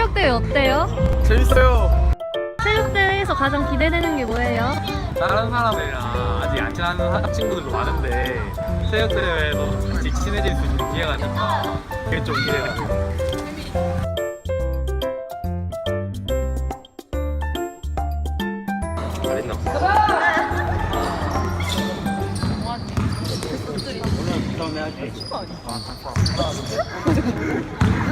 체육대회 어때요? 재밌어요. 체육대회에서 가장 기대되는 게 뭐예요? 다른 사람이랑 아직 안 친한 친구들도 많은데 체육대회에서 같이 뭐 친해질 수 있는 기회가 되니까 그게 좀 기대가 돼요. 잘했나 보다.